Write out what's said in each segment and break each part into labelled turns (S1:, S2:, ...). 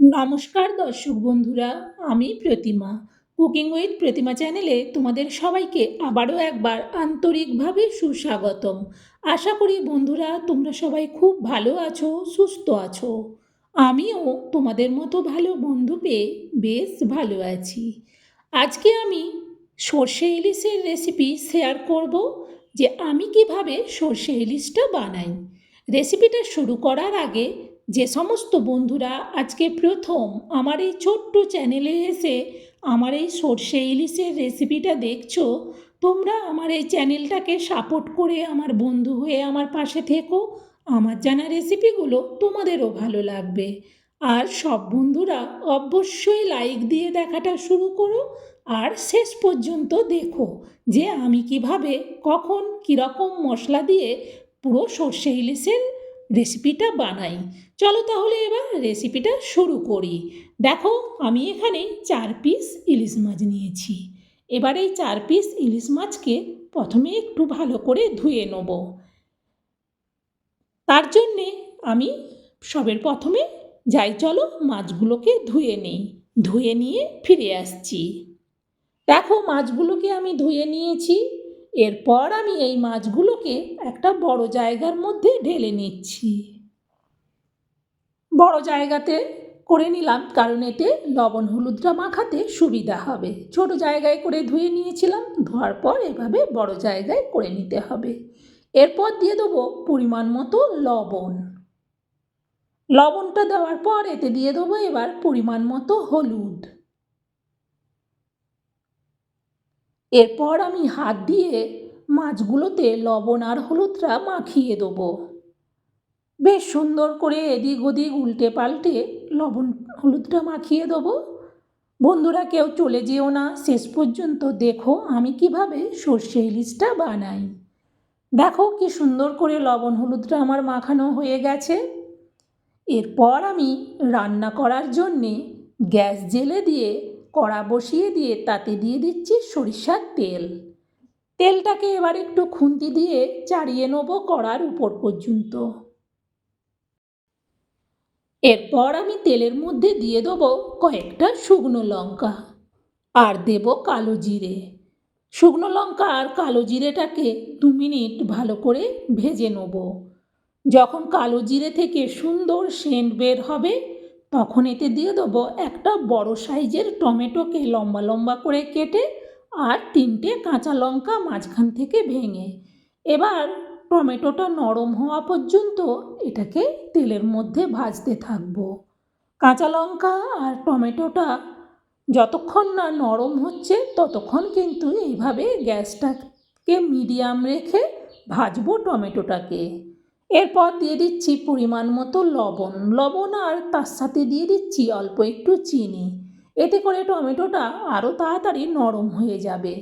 S1: নমস্কার দর্শক বন্ধুরা, আমি প্রতিমা। কুকিং উইথ প্রতিমা চ্যানেলে তোমাদের সবাইকে আবারও একবার আন্তরিকভাবে সুস্বাগতম। আশা করি বন্ধুরা, তোমরা সবাই খুব ভালো আছো, সুস্থ আছো। আমিও তোমাদের মতো ভালো বন্ধু পেয়ে বেশ ভালো আছি। আজকে আমি সর্ষে ইলিশের রেসিপি শেয়ার করব যে আমি কীভাবে সর্ষে ইলিশটা বানাই। রেসিপিটা শুরু করার আগে যে সমস্ত বন্ধুরা আজকে প্রথম আমার এই ছোট্ট চ্যানেলে এসে আমার এই সর্ষে ইলিশের রেসিপিটা দেখছ, তোমরা আমার এই চ্যানেলটাকে সাপোর্ট করে আমার বন্ধু হয়ে আমার পাশে থেকো। আমার জানা রেসিপিগুলো তোমাদেরও ভালো লাগবে। আর সব বন্ধুরা অবশ্যই লাইক দিয়ে দেখাটা শুরু করো আর শেষ পর্যন্ত দেখো যে আমি কীভাবে, কখন, কীরকম মশলা দিয়ে পুরো সর্ষে ইলিশের রেসিপিটা বানাই। চলো তাহলে এবার রেসিপিটা শুরু করি। দেখো, আমি এখানে চার পিস ইলিশ মাছ নিয়েছি। এবার এই চার পিস ইলিশ মাছকে প্রথমে একটু ভালো করে ধুয়ে নেব। তার জন্যে আমি সবের প্রথমে যাই, চলো মাছগুলোকে ধুয়ে নিই। ধুয়ে নিয়ে ফিরে আসছি। দেখো, মাছগুলোকে আমি ধুয়ে নিয়েছি। এরপর আমি এই মাছগুলোকে একটা বড় জায়গার মধ্যে ঢেলে নিচ্ছি। বড় জায়গাতে করে নিলাম, কারণ এতে লবণ হলুদটা মাখাতে সুবিধা হবে। ছোট জায়গায় করে ধুয়ে নিয়েছিলাম, ধোয়ার পর এভাবে বড় জায়গায় করে নিতে হবে। এরপর দিয়ে দেবো পরিমাণ মতো লবণ। লবণটা দেওয়ার পর এতে দিয়ে দেবো এবার পরিমাণ মতো হলুদ। এরপর আমি হাত দিয়ে মাছগুলোতে লবণ আর হলুদটা মাখিয়ে দেবো। বেশ সুন্দর করে এদিক ওদিক উল্টে পাল্টে লবণ হলুদটা মাখিয়ে দেবো। বন্ধুরা, কেউ চলে যেও না। শেষ পর্যন্ত দেখো আমি কীভাবে সর্ষে ইলিশটা বানাই। দেখো কি সুন্দর করে লবণ হলুদটা আমার মাখানো হয়ে গেছে। এরপর আমি রান্না করার জন্যে গ্যাস জেলে দিয়ে কড়া বসিয়ে দিয়ে তাতে দিয়ে দিচ্ছি সরিষার তেল। তেলটাকে এবার একটু খুন্তি দিয়ে চাড়িয়ে নেব কড়ার উপর পর্যন্ত। এরপর আমি তেলের মধ্যে দিয়ে দেবো কয়েকটা শুকনো লঙ্কা আর দেব কালো জিরে। শুকনো লঙ্কা আর কালো জিরেটাকে দু মিনিট ভালো করে ভেজে নেব। যখন কালো জিরে থেকে সুন্দর সেন্ট বের হবে তখন এতে দিয়ে দেবো একটা বড় সাইজের টমেটোকে লম্বা লম্বা করে কেটে আর তিনটে কাঁচা লঙ্কা মাঝখান থেকে ভেঙে। এবার টমেটোটা নরম হওয়া পর্যন্ত এটাকে তেলের মধ্যে ভাজতে থাকব। কাঁচা লঙ্কা আর টমেটোটা যতক্ষণ না নরম হচ্ছে ততক্ষণ কিন্তু এইভাবে গ্যাসটাকে মিডিয়াম রেখে ভাজবো টমেটোটাকে। এরপর দিয়ে দিচ্ছি পরিমাণ মতো লবণ। লবণ আর তার সাথে দিয়ে দিচ্ছি অল্প একটু চিনি। এতে করে টমেটোটা আরও তাড়াতাড়ি নরম হয়ে যাবে।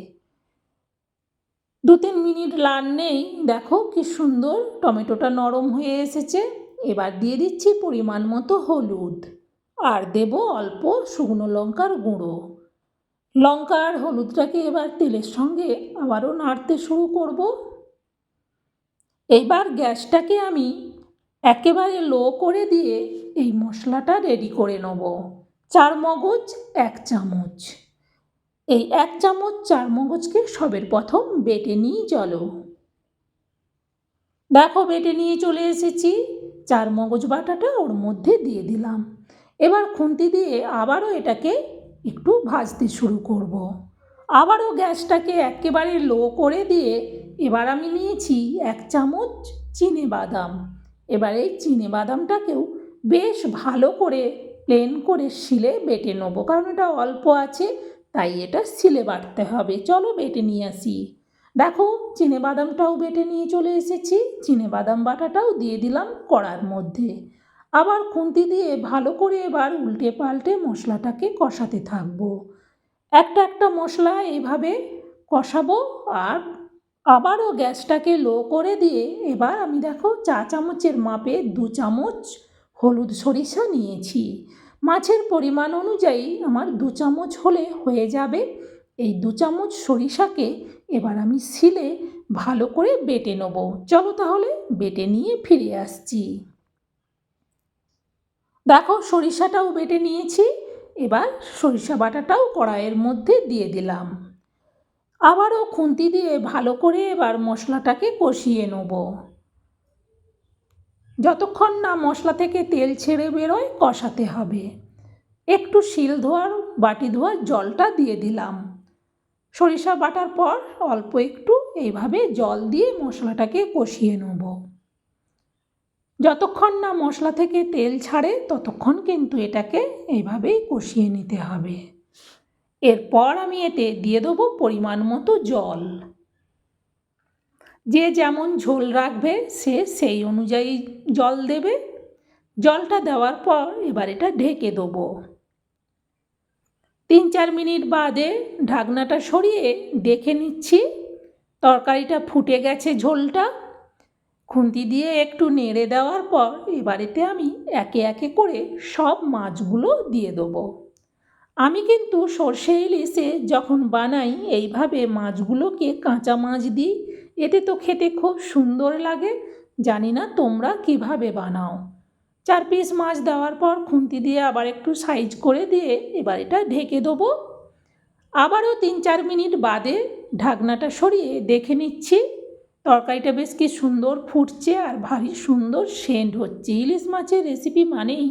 S1: দু তিন মিনিট নেই। দেখো কি সুন্দর টমেটোটা নরম হয়ে এসেছে। এবার দিয়ে দিচ্ছি পরিমাণ মতো হলুদ। আর দেব অল্প শুকনো লঙ্কার গুঁড়ো। লঙ্কা আর হলুদটাকে এবার তেলের সঙ্গে আবারও নাড়তে শুরু করব। এইবার গ্যাসটাকে আমি একেবারে লো করে দিয়ে এই মশলাটা রেডি করে নেব। চার মগজ, এক চামচ। এই এক চামচ চার মগজকে সবের প্রথম বেটে নিয়ে চলো। দেখো, বেটে নিয়ে চলে এসেছি। চার মগজ বাটাটা ওর মধ্যে দিয়ে দিলাম। এবার খুন্তি দিয়ে আবারও এটাকে একটু ভাজতে শুরু করব। আবারও গ্যাসটাকে একেবারে লো করে দিয়ে এবার আমি নিয়েছি এক চামচ চিনে বাদাম। এবার এই চিনে বাদামটাকেও বেশ ভালো করে প্লেন করে শিলে বেটে নেব, কারণ এটা অল্প আছে, তাই এটা শিলে বাটতে হবে। চলো বেটে নিয়ে আসি। দেখো, চিনে বাদামটাও বেটে নিয়ে চলে এসেছি। চিনে বাদাম বাটাটাও দিয়ে দিলাম কড়ার মধ্যে। আবার খুন্তি দিয়ে ভালো করে এবার উল্টে পাল্টে মশলাটাকে কষাতে থাকব। একটা একটা মশলা এইভাবে কষাবো আর আবারও গ্যাসটাকে লো করে দিয়ে এবার আমি দেখো চা চামচের মাপে দু চামচ হলুদ সরিষা নিয়েছি। মাছের পরিমাণ অনুযায়ী আমার দু চামচ হলে হয়ে যাবে। এই দু চামচ সরিষাকে এবার আমি শিলে ভালো করে বেটে নেব। চলো তাহলে বেটে নিয়ে ফিরে আসছি। দেখো সরিষাটাও বেটে নিয়েছি। এবার সরিষা বাটাটাও কড়াইয়ের মধ্যে দিয়ে দিলাম। আবারও খুন্তি দিয়ে ভালো করে এবার মশলাটাকে কষিয়ে নেব। যতক্ষণ না মশলা থেকে তেল ছেড়ে বেরোয়, কষাতে হবে। একটু শিল ধোয়ার, বাটি ধোয়ার জলটা দিয়ে দিলাম। সরিষা বাটার পর অল্প একটু এইভাবে জল দিয়ে মশলাটাকে কষিয়ে নেব। যতক্ষণ না মশলা থেকে তেল ছাড়ে, ততক্ষণ কিন্তু এটাকে এইভাবেই কষিয়ে নিতে হবে। এরপর আমি এতে দিয়ে দেবো পরিমাণ মতো জল। যে যেমন ঝোল রাখবে, সে সেই অনুযায়ী জল দেবে। জলটা দেওয়ার পর এবার এটা ঢেকে দেবো। তিন চার মিনিট বাদে ঢাকনাটা সরিয়ে দেখে নিচ্ছি। তরকারিটা ফুটে গেছে ঝোলটা। খুন্তি দিয়ে একটু নেড়ে দেওয়ার পর এবারেতে আমি একে একে করে সব মাছগুলো দিয়ে দেবো। আমি কিন্তু সর্ষে ইলিশে যখন বানাই, এইভাবে মাছগুলোকে কাঁচা মাছ দিই। এতে তো খেতে খুব সুন্দর লাগে। জানি না তোমরা কীভাবে বানাও। চার পিস মাছ দেওয়ার পর খুন্তি দিয়ে আবার একটু সাইজ করে দিয়ে এবার এটা ঢেকে দেবো। আবারও তিন চার মিনিট বাদে ঢাকনাটা সরিয়ে দেখে নিচ্ছি। তরকারিটা বেশ কি সুন্দর ফুটছে আর ভারী সুন্দর সেন্ট হচ্ছে। ইলিশ মাছের রেসিপি মানেই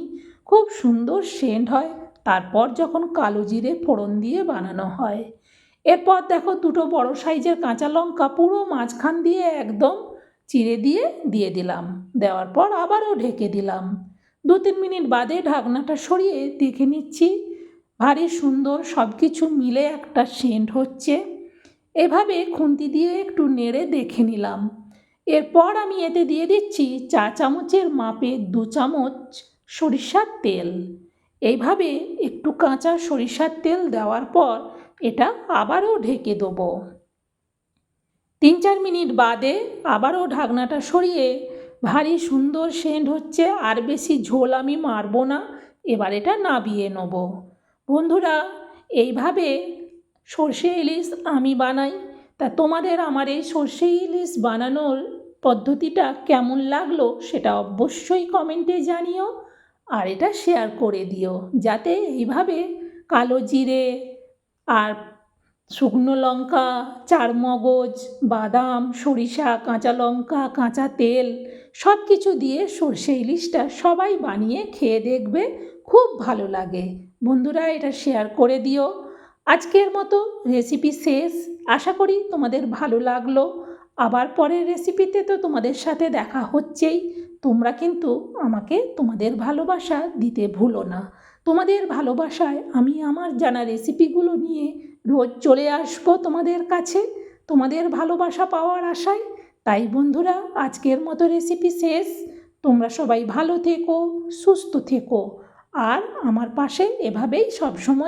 S1: খুব সুন্দর সেন্ট হয়, তারপর যখন কালো জিরে ফোড়ন দিয়ে বানানো হয়। এরপর দেখো দুটো বড় সাইজের কাঁচা লঙ্কা পুরো মাঝখান দিয়ে একদম চিড়ে দিয়ে দিয়ে দিলাম। দেওয়ার পর আবারও ঢেকে দিলাম। দু তিন মিনিট বাদে ঢাকনাটা সরিয়ে দেখে নিচ্ছি, ভারী সুন্দর সব কিছু মিলে একটা সেন্ট হচ্ছে। এভাবে খুন্তি দিয়ে একটু নেড়ে দেখে নিলাম। এরপর আমি এতে দিয়ে দিচ্ছি চা চামচের মাপে দু চামচ সরিষার তেল। এইভাবে একটু কাঁচা সরিষার তেল দেওয়ার পর এটা আবারও ঢেকে দেবো। তিন চার মিনিট বাদে আবারও ঢাকনাটা সরিয়ে ভারী সুন্দর সেন্ট হচ্ছে আর বেশি ঝোল আমি মারবো না, এবার এটা নাবিয়ে নেব। বন্ধুরা, এইভাবে সর্ষে ইলিশ আমি বানাই। তা তোমাদের আমার এই সর্ষে ইলিশ বানানোর পদ্ধতিটা কেমন লাগল সেটা অবশ্যই কমেন্টে জানিও আর এটা শেয়ার করে দিও যাতে এইভাবে কালো জিরে আর শুকনো লঙ্কা, চারমগজ, বাদাম, সরিষা, কাঁচা লঙ্কা, কাঁচা তেল সব কিছু দিয়ে সর্ষে ইলিশটা সবাই বানিয়ে খেয়ে দেখবে, খুব ভালো লাগে। বন্ধুরা এটা শেয়ার করে দিও। আজকের মতো রেসিপি শেষ। আশা করি তোমাদের ভালো লাগল। আবার পরের রেসিপিতে তো তোমাদের সাথে দেখা হচ্ছেই। তোমরা কিন্তু আমাকে তোমাদের ভালোবাসা দিতে ভুলো না। তোমাদের ভালোবাসায় আমি আমার জানা রেসিপিগুলো নিয়ে রোজ চলে আসব তোমাদের কাছে। তোমাদের ভালোবাসা পাওয়ার আশায়। তাই বন্ধুরা, আজকের মতো রেসিপি শেষ। তোমরা সবাই ভালো থেকো, সুস্থ থেকো। আর আমার পাশে এভাবেই সবসময়